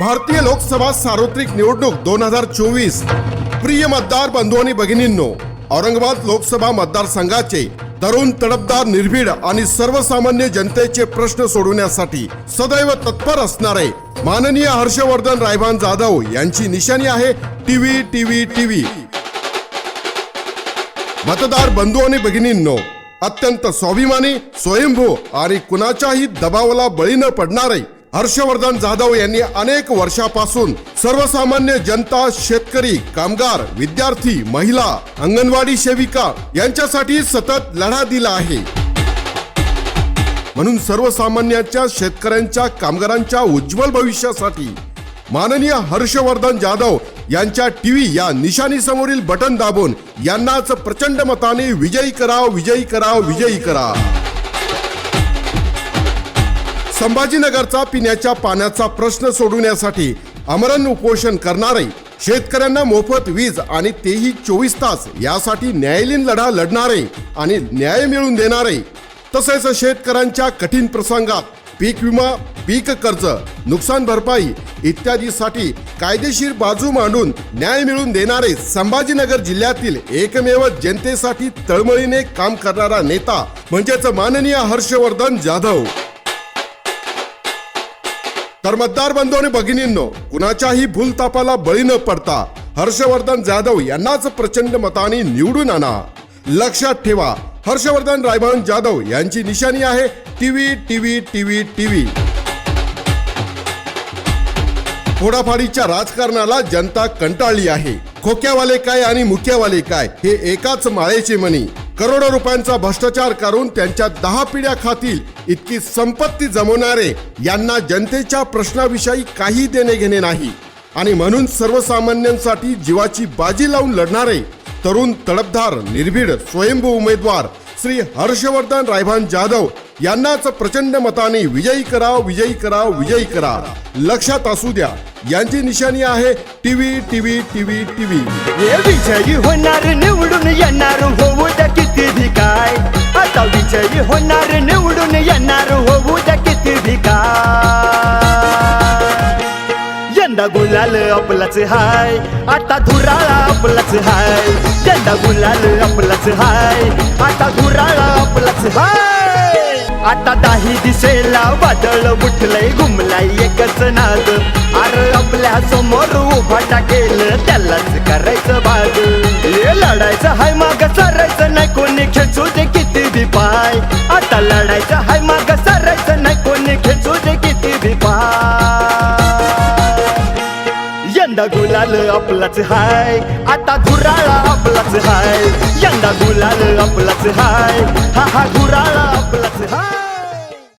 भारतीय लोकसभा सार्वत्रिक निवडणूक दोन हजार चोवीस. प्रिय मतदार बंधू आणि भगिनींनो औरंगाबाद लोकसभा मतदारसंघाचे तरुण तडपदार निर्भीड आणि सर्वसामान्य जनतेचे प्रश्न सोडवण्यासाठी सदैव तत्पर असणारे माननीय हर्षवर्धन रायभान जाधव यांची निशाणी आहे टीव्ही टीव्ही टीव्ही. मतदार बंधू आणि भगिनींनो अत्यंत स्वाभिमानी स्वयंभू आणि कुणाच्याही दबावाला बळी न पडणारे हर्षवर्धन जाधव यांनी अनेक वर्षापासून सर्वसामान्य जनता शेतकरी कामगार विद्यार्थी महिला अंगणवाडी सेविका यांच्यासाठी सतत लढा दिला आहे. म्हणून सर्वसामान्यांच्या शेतकऱ्यांच्या कामगारांच्या उज्ज्वल भविष्यासाठी माननीय हर्षवर्धन जाधव यांच्या टीव्ही या निशाणी समोरील बटन दाबून यांनाच प्रचंड मताने विजयी करा विजयी करा विजयी करा संभाजीनगरचा पिण्याच्या पाण्याचा प्रश्न सोडवण्यासाठी आमरण उपोषण करणारे शेतकऱ्यांना मोफत वीज आणि तेही चोवीस तास यासाठी न्यायालयीन लढा लढणारे आणि न्याय मिळवून देणारे. तसेच शेतकऱ्यांच्या कठीण प्रसंगात पीक विमा पीक कर्ज नुकसान भरपाई इत्यादीसाठी कायदेशीर बाजू मांडून न्याय मिळवून देणारे संभाजीनगर जिल्ह्यातील एकमेव जनतेसाठी तळमळीने काम करणारा नेता म्हणजेच माननीय हर्षवर्धन जाधव. तर मतदार बंधू आणि भगिनींनो कुणाच्याही भूलतापाला बळी न पडता हर्षवर्धन जाधव यांनाच प्रचंड मताने निवडून आणा. लक्षात ठेवा हर्षवर्धन रायभान जाधव यांची निशाणी आहे टीव्ही टीव्ही टीव्ही टीव्ही. फोडाफाडीच्या राजकारणाला जनता कंटाळली आहे. खोक्यावाले काय आणि मुक्यावाले काय? हे एकाच माळेचे मणी करोडो रुपयांचा भ्रष्टाचार करून त्यांच्या दहा पिढ्या खातील इतकी संपत्ती जमवणारे यांना जनतेच्या प्रश्नाविषयी काही देणे घेणे नाही. आणि म्हणून सर्वसामान्यांसाठी जीवाची बाजी लावून लढणारे तरुण तडपधार निर्भीड स्वयंभू उमेदवार श्री हर्षवर्धन रायभान जाधव यांनाच प्रचंड मताने विजयी करा विजयी करा विजयी करा लक्षात असू द्या यांची निशाणी आहे टीव्ही टीव्ही टीव्ही टीव्ही. विजयी होणार निवडून येणार होऊ द्या किती काय. आता विजयी होणार यंदा गुलाल आपलाच हाय. आता धुराळा आपलाच हाय. यंदा गुलाल आपलाच हाय. आता धुराळा आपलाच हाय. आता दाही दिसेला वादळ उठलंय घुमलाय एकच नाद. अर आपल्यासमोर उभा टाकेल त्यालाच करायचं भाग. लढायचं हाय माग सरायचं नाही. कोणी खेचू दे किती बी पाय. आता लढायचं हाय माग सर यंदा गुलाल आपलाच हाय. आता गुराळा आपलाच हाय. यंदा गुलाल आपलाच हाय. हा हा गुराळा आपलाच हाय.